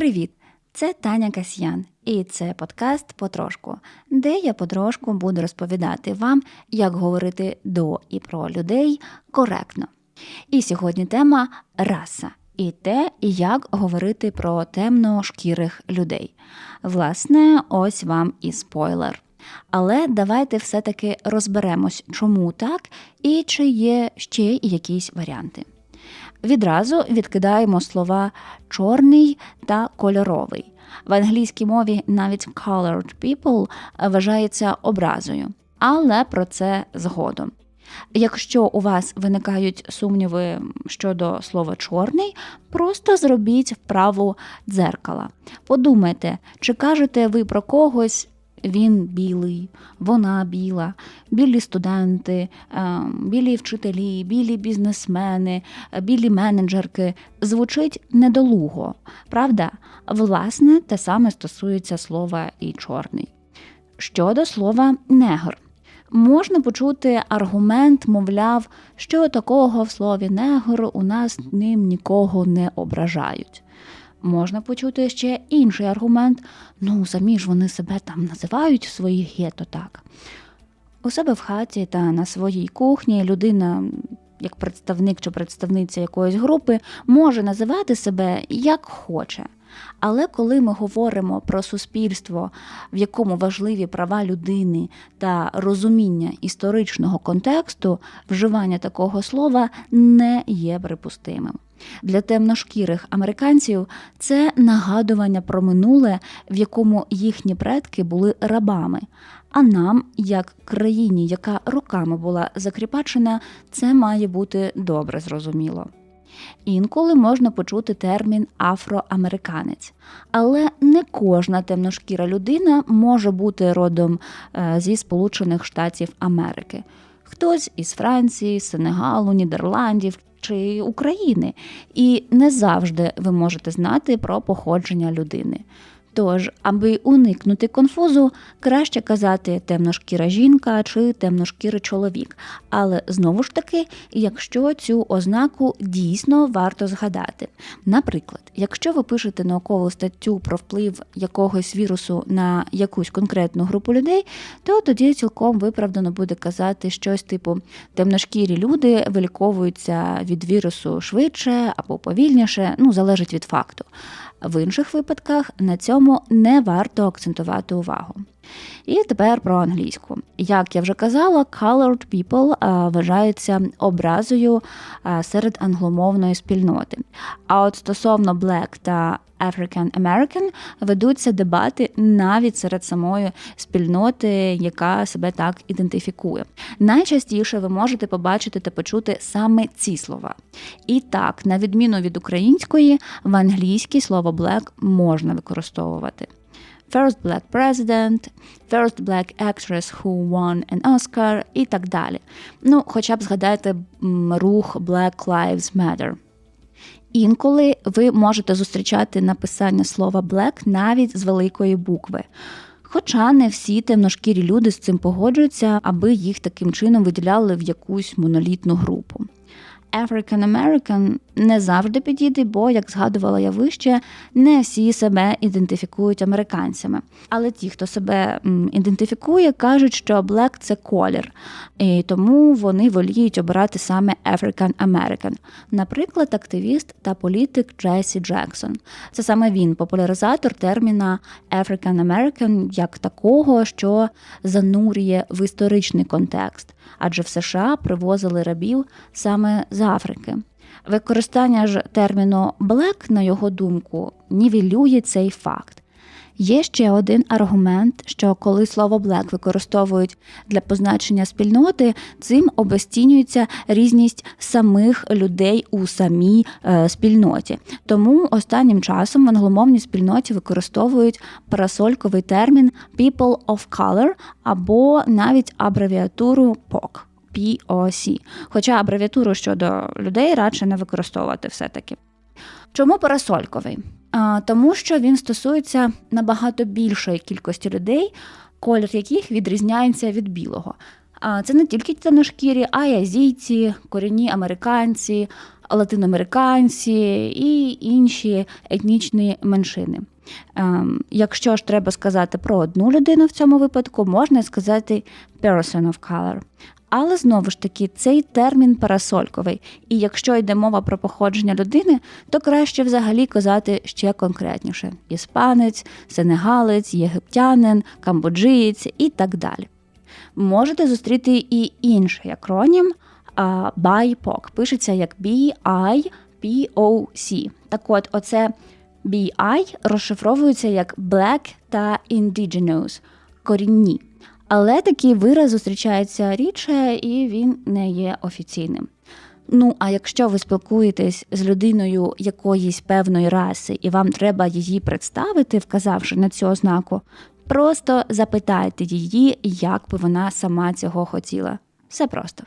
Привіт! Це Таня Касьян, і це подкаст Потрошку, де я потрошку буду розповідати вам, як говорити до і про людей коректно. І сьогодні тема раса і те, як говорити про темношкірих людей. Власне, ось вам і спойлер. Але давайте все-таки розберемось, чому так і чи є ще якісь варіанти. Відразу відкидаємо слова чорний та кольоровий. В англійській мові навіть colored people вважається образою, але про це згодом. Якщо у вас виникають сумніви щодо слова чорний, просто зробіть вправу дзеркала. Подумайте, чи кажете ви про когось він білий, вона біла, білі студенти, е, білі вчителі, білі бізнесмени, білі менеджерки звучить недолуго, правда? Власне, те саме стосується слова і чорний. Щодо слова негр. Можна почути аргумент, мовляв, що такого в слові негр у нас ним нікого не ображають. Можна почути ще інший аргумент ну, самі ж вони себе там називають в своїх гето так. У себе в хаті та на своїй кухні людина, як представник чи представниця якоїсь групи, може називати себе як хоче. Але коли ми говоримо про суспільство, в якому важливі права людини та розуміння історичного контексту, вживання такого слова не є припустимим. Для темношкірих американців це нагадування про минуле, в якому їхні предки були рабами. А нам, як країні, яка роками була закріпачена, це має бути добре зрозуміло. Інколи можна почути термін афроамериканець, але не кожна темношкіра людина може бути родом е, зі Сполучених Штатів Америки. Хтось із Франції, Сенегалу, Нідерландів чи України, і не завжди ви можете знати про походження людини. Тож, аби уникнути конфузу, краще казати темношкіра жінка чи темношкірий чоловік. Але знову ж таки, якщо цю ознаку дійсно варто згадати. Наприклад, якщо ви пишете наукову статтю про вплив якогось вірусу на якусь конкретну групу людей, то тоді цілком виправдано буде казати щось типу темношкірі люди виліковуються від вірусу швидше або повільніше, ну залежить від факту. В інших випадках на цьому не варто акцентувати увагу. І тепер про англійську. Як я вже казала, colored people вважаються образою серед англомовної спільноти. А от стосовно black та African American ведуться дебати навіть серед самої спільноти, яка себе так ідентифікує. Найчастіше ви можете побачити та почути саме ці слова. І так, на відміну від української, в англійській слово black можна використовувати. First Black President, First Black Actress Who Won an Oscar і так далі. Ну, хоча б згадайте рух Black Lives Matter. Інколи ви можете зустрічати написання слова black навіть з великої букви. Хоча не всі темношкірі люди з цим погоджуються, аби їх таким чином виділяли в якусь монолітну групу. African American не завжди підійде, бо, як згадувала я вище, не всі себе ідентифікують американцями. Але ті, хто себе ідентифікує, кажуть, що black – це колір, і тому вони воліють обирати саме African American. Наприклад, активіст та політик Джесі Джексон. Це саме він, популяризатор терміна African American як такого, що занурює в історичний контекст адже в США привозили рабів саме з Африки. Використання ж терміну «блек», на його думку, нівелює цей факт. Є ще один аргумент, що коли слово «black» використовують для позначення спільноти, цим обесцінюється різність самих людей у самій е, спільноті. Тому останнім часом в англомовній спільноті використовують парасольковий термін «people of color» або навіть абревіатуру POC. POC. Хоча абревіатуру щодо людей радше не використовувати все-таки. Чому парасольковий? Тому що він стосується набагато більшої кількості людей, колір яких відрізняється від білого. А це не тільки темношкірі, а й азійці, корінні американці, латиноамериканці і інші етнічні меншини. Якщо ж треба сказати про одну людину в цьому випадку, можна сказати person of color. Але знову ж таки, цей термін парасольковий, і якщо йде мова про походження людини, то краще взагалі казати ще конкретніше: іспанець, сенегалець, єгиптянин, камбоджиєць і так далі. Можете зустріти і інший акронім BIPOC. Пишеться як B-I-P-O-C. Так от, оце BI розшифровується як Black та Indigenous – корінні. Але такий вираз зустрічається рідше і він не є офіційним. Ну, а якщо ви спілкуєтесь з людиною якоїсь певної раси, і вам треба її представити, вказавши на цю ознаку, просто запитайте її, як би вона сама цього хотіла. Все просто.